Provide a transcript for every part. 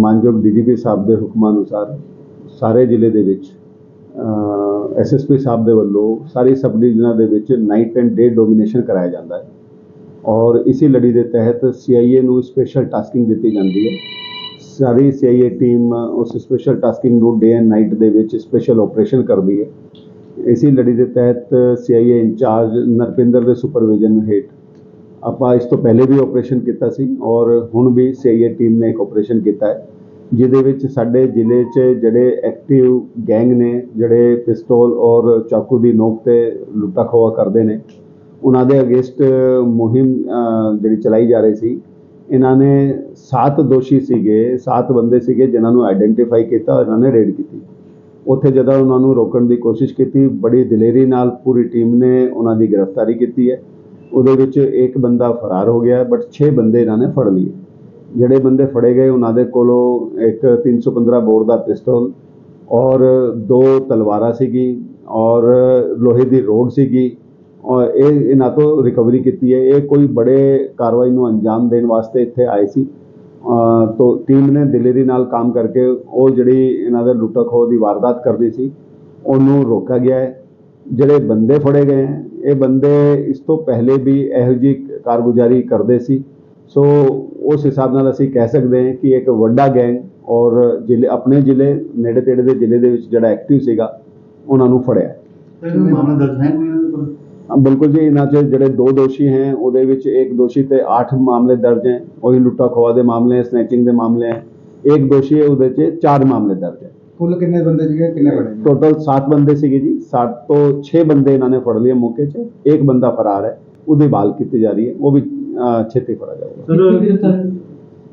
ਮਾਨਯੋਗ ਡੀਜੀਪੀ ਸਾਹਿਬ ਦੇ ਹੁਕਮਾਂ ਅਨੁਸਾਰ ਸਾਰੇ ਜ਼ਿਲ੍ਹੇ ਦੇ ਵਿੱਚ ਐਸਐਸਪੀ ਸਾਹਿਬ ਦੇ ਵੱਲੋਂ ਸਾਰੀ ਸਬ ਡਿਵੀਜ਼ਨਾਂ ਦੇ ਵਿੱਚ ਨਾਈਟ ਐਂਡ ਡੇ ਡੋਮੀਨੇਸ਼ਨ ਕਰਾਇਆ ਜਾਂਦਾ ਹੈ। ਔਰ ਇਸੇ ਲੜੀ ਦੇ ਤਹਿਤ ਸੀਆਈਏ ਨੂੰ ਸਪੈਸ਼ਲ ਟਾਸਕਿੰਗ ਦਿੱਤੀ ਜਾਂਦੀ ਹੈ। ਸਾਰੀ ਸੀਆਈਏ ਟੀਮ ਉਸ ਸਪੈਸ਼ਲ ਟਾਸਕਿੰਗ ਨੂੰ ਡੇ ਐਂਡ ਨਾਈਟ ਦੇ ਵਿੱਚ ਸਪੈਸ਼ਲ ਆਪਰੇਸ਼ਨ ਕਰਦੀ ਹੈ। ਇਸੇ ਲੜੀ ਦੇ ਤਹਿਤ ਸੀਆਈਏ ਇੰਚਾਰਜ ਨਰਪਿੰਦਰ ਦੇ ਸੁਪਰਵਿਜ਼ਨ ਹੇਠ ਆਪਾਂ ਇਸ ਤੋਂ ਪਹਿਲੇ ਵੀ ਆਪਰੇਸ਼ਨ ਕੀਤਾ ਸੀ ਔਰ ਹੁਣ ਵੀ ਸੀਆਈਏ ਟੀਮ ਨੇ ਇੱਕ ਆਪਰੇਸ਼ਨ ਕੀਤਾ ਹੈ, ਜਿਹਦੇ ਵਿੱਚ ਸਾਡੇ ਜ਼ਿਲ੍ਹੇ 'ਚ ਜਿਹੜੇ ਐਕਟਿਵ ਗੈਂਗ ਨੇ, ਜਿਹੜੇ ਪਿਸਤੌਲ ਔਰ ਚਾਕੂ ਦੀ ਨੋਕ ਤੇ ਲੁੱਟਾ ਖੋਆ ਕਰਦੇ ਨੇ, ਉਹਨਾਂ ਦੇ ਅਗੇਂਸਟ ਮੁਹਿੰਮ ਜਿਹੜੀ ਚਲਾਈ ਜਾ ਰਹੀ ਸੀ, ਇਹਨਾਂ ਨੇ ਸੱਤ ਦੋਸ਼ੀ ਸੀਗੇ, ਸੱਤ ਬੰਦੇ ਸੀਗੇ ਜਿਨ੍ਹਾਂ ਨੂੰ ਆਇਡੈਂਟੀਫਾਈ ਕੀਤਾ ਇਹਨਾਂ ਨੇ ਰੇਡ ਕੀਤੀ। ਉੱਥੇ ਜਦੋਂ ਉਹਨਾਂ ਨੂੰ ਰੋਕਣ ਦੀ ਕੋਸ਼ਿਸ਼ ਕੀਤੀ, ਬੜੀ ਦਲੇਰੀ ਨਾਲ ਪੂਰੀ ਟੀਮ ਨੇ ਉਹਨਾਂ ਦੀ ਗ੍ਰਿਫਤਾਰੀ ਕੀਤੀ ਹੈ। ਉਹਦੇ ਵਿੱਚ ਇੱਕ ਬੰਦਾ ਫਰਾਰ ਹੋ ਗਿਆ ਬਟ 6 ਬੰਦੇ ਇਹਨਾਂ ਨੇ ਫੜ ਲਏ। ਜਿਹੜੇ ਬੰਦੇ ਫੜੇ ਗਏ ਉਹਨਾਂ ਦੇ ਕੋਲੋਂ ਇੱਕ 315 ਬੋਰ ਦਾ ਪਿਸਤੌਲ ਔਰ ਦੋ ਤਲਵਾਰਾਂ ਸੀਗੀ ਔਰ ਲੋਹੇ ਦੀ ਰੋਡ ਸੀਗੀ। ਔਰ ਇਹ ਇਹਨਾਂ ਤੋਂ ਰਿਕਵਰੀ ਕੀਤੀ ਹੈ। ਇਹ ਕੋਈ ਬੜੇ ਕਾਰਵਾਈ ਨੂੰ ਅੰਜਾਮ ਦੇਣ ਵਾਸਤੇ ਇੱਥੇ ਆਏ ਸੀ। ਅ, ਤੋਂ ਟੀਮ ਨੇ ਦਿਲੇਰੀ ਨਾਲ ਕੰਮ ਕਰਕੇ ਉਹ ਜਿਹੜੀ ਇਹਨਾਂ ਦੇ ਲੁੱਟਾ ਖੋਹ ਦੀ ਵਾਰਦਾਤ ਕਰਦੀ ਸੀ ਉਹਨੂੰ ਰੋਕਿਆ ਗਿਆ ਹੈ। ਜਿਹੜੇ ਬੰਦੇ ਫੜੇ ਗਏ ਹੈ ਇਹ ਬੰਦੇ ਇਸ ਤੋਂ ਪਹਿਲੇ ਵੀ ਇਹੋ ਜਿਹੀ ਕਾਰਗੁਜ਼ਾਰੀ ਕਰਦੇ ਸੀ। ਸੋ ਉਸ ਹਿਸਾਬ ਨਾਲ ਅਸੀਂ ਕਹਿ ਸਕਦੇ ਹਾਂ ਕਿ ਇੱਕ ਵੱਡਾ ਗੈਂਗ ਔਰ ਜ਼ਿਲ੍ਹੇ ਆਪਣੇ ਜ਼ਿਲ੍ਹੇ ਨੇੜੇ ਤੇੜੇ ਦੇ ਜ਼ਿਲ੍ਹੇ ਦੇ ਵਿੱਚ ਜਿਹੜਾ ਐਕਟਿਵ ਸੀਗਾ ਉਹਨਾਂ ਨੂੰ ਫੜਿਆ। ਮਾਮਲਾ ਦਰਜ ਹਾਂ, ਬਿਲਕੁਲ ਜੀ ਇਹਨਾਂ 'ਚ ਜਿਹੜੇ ਦੋ ਦੋਸ਼ੀ ਹੈ ਉਹਦੇ ਵਿੱਚ ਇੱਕ ਦੋਸ਼ੀ ਤੇ 8 ਮਾਮਲੇ ਦਰਜ ਹੈ। ਉਹੀ ਲੁੱਟਾ ਖੋਆ ਦੇ ਮਾਮਲੇ ਹੈ ਸਨੈਚਿੰਗ ਦੇ ਮਾਮਲੇ ਹੈ। ਇੱਕ ਦੋਸ਼ੀ ਹੈ ਉਹਦੇ 'ਚ 4 ਮਾਮਲੇ ਦਰਜ ਹੈ। ਕੁੱਲ ਕਿੰਨੇ ਬੰਦੇ ਸੀਗੇ ਕਿੰਨੇ ਫੜੇ ਜੀ? ਟੋਟਲ 7 ਬੰਦੇ ਸੀਗੇ ਜੀ। 7 ਤੋਂ 6 ਬੰਦੇ ਇਹਨਾਂ ਨੇ ਫੜ ਲਏ ਮੌਕੇ 'ਚ। ਇੱਕ ਬੰਦਾ ਫਰਾਰ ਹੈ। ਉਹਦੀ ਬਾਲ ਕੀਤੀ ਜਾ ਰਹੀ ਹੈ। ਉਹ ਵੀ ਅਹ, ਛੇਤੀ ਫੜਾ ਜਾਊਗਾ।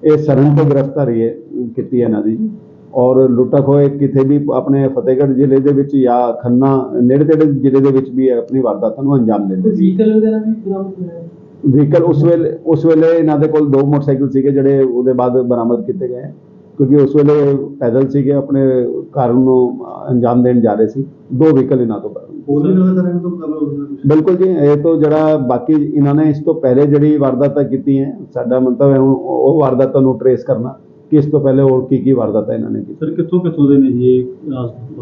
ਇਹ ਸਰਨ ਤੋਂ ਗ੍ਰਿਫਤਾਰੀ ਹੈ ਕੀਤੀ ਹੈ ਇਹਨਾਂ ਦੀ। ਔਰ ਲੁੱਟਾ ਖੋਏ ਕਿਤੇ ਵੀ ਆਪਣੇ ਫਤਿਹਗੜ੍ਹ ਜ਼ਿਲ੍ਹੇ ਦੇ ਵਿੱਚ ਜਾਂ ਖੰਨਾ ਨੇੜੇ ਤੇੜੇ ਜ਼ਿਲ੍ਹੇ ਦੇ ਵਿੱਚ ਵੀ ਆਪਣੀ ਵਾਰਦਾਤਾਂ ਨੂੰ ਅੰਜਾਮ ਦਿੰਦੇ ਸੀ ਵਹੀਕਲ ਵਗੈਰਾ ਵੀ ਬਰਾਮਦ ਹੋਇਆ ਹੈ? ਵਹੀਕਲ ਉਸ ਵੇਲੇ ਉਸ ਵੇਲੇ ਇਹਨਾਂ ਦੇ ਕੋਲ ਦੋ ਮੋਟਰਸਾਈਕਲ ਸੀਗੇ ਜਿਹੜੇ ਉਹਦੇ ਬਾਅਦ ਬਰਾਮਦ ਕੀਤੇ ਗਏ। ਕਿਉਂਕਿ ਉਸ ਵੇਲੇ ਪੈਦਲ ਸੀਗੇ ਆਪਣੇ ਕਾਰਨ ਨੂੰ ਅੰਜਾਮ ਦੇਣ ਜਾ ਰਹੇ ਸੀ। ਦੋ ਵਹੀਕਲ ਇਹਨਾਂ ਤੋਂ ਬਿਲਕੁਲ ਜੀ ਇਹ ਤੋਂ ਜਿਹੜਾ ਬਾਕੀ ਇਹਨਾਂ ਨੇ ਇਸ ਤੋਂ ਪਹਿਲੇ ਜਿਹੜੀ ਵਾਰਦਾਤਾਂ ਕੀਤੀ ਹੈ ਸਾਡਾ ਮੰਤਵ ਹੈ ਹੁਣ ਉਹ ਵਾਰਦਾਤਾਂ ਨੂੰ ਟਰੇਸ ਕਰਨਾ ਕਿ ਇਸ ਤੋਂ ਪਹਿਲੇ ਹੋਰ ਕੀ ਕੀ ਵਾਰਦਾਤਾਂ ਇਹਨਾਂ ਨੇ ਕੀਤੀ ਸਰ ਕਿੱਥੋਂ ਕਿੱਥੋਂ ਦੇ ਨੇ ਜੀ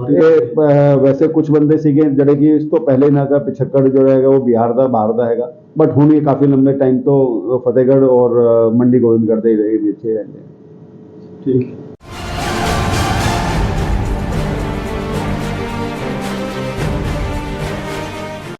ਇਹ ਵੈਸੇ ਕੁਝ ਬੰਦੇ ਸੀਗੇ ਜਿਹੜੇ ਕਿ ਇਸ ਤੋਂ ਪਹਿਲੇ ਇਹਨਾਂ ਦਾ ਪਿਛੱਕੜ ਜੋ ਹੈਗਾ ਉਹ ਬਿਹਾਰ ਦਾ ਬਾਹਰ ਦਾ ਹੈਗਾ। ਬਟ ਹੁਣ ਇਹ ਕਾਫੀ ਲੰਬੇ ਟਾਈਮ ਤੋਂ ਫਤਿਹਗੜ੍ਹ ਔਰ ਮੰਡੀ ਗੋਬਿੰਦਗੜ੍ਹ ਦੇ ਏਰੀਏ 'ਚ ਰਹਿੰਦੇ ਨੇ ਠੀਕ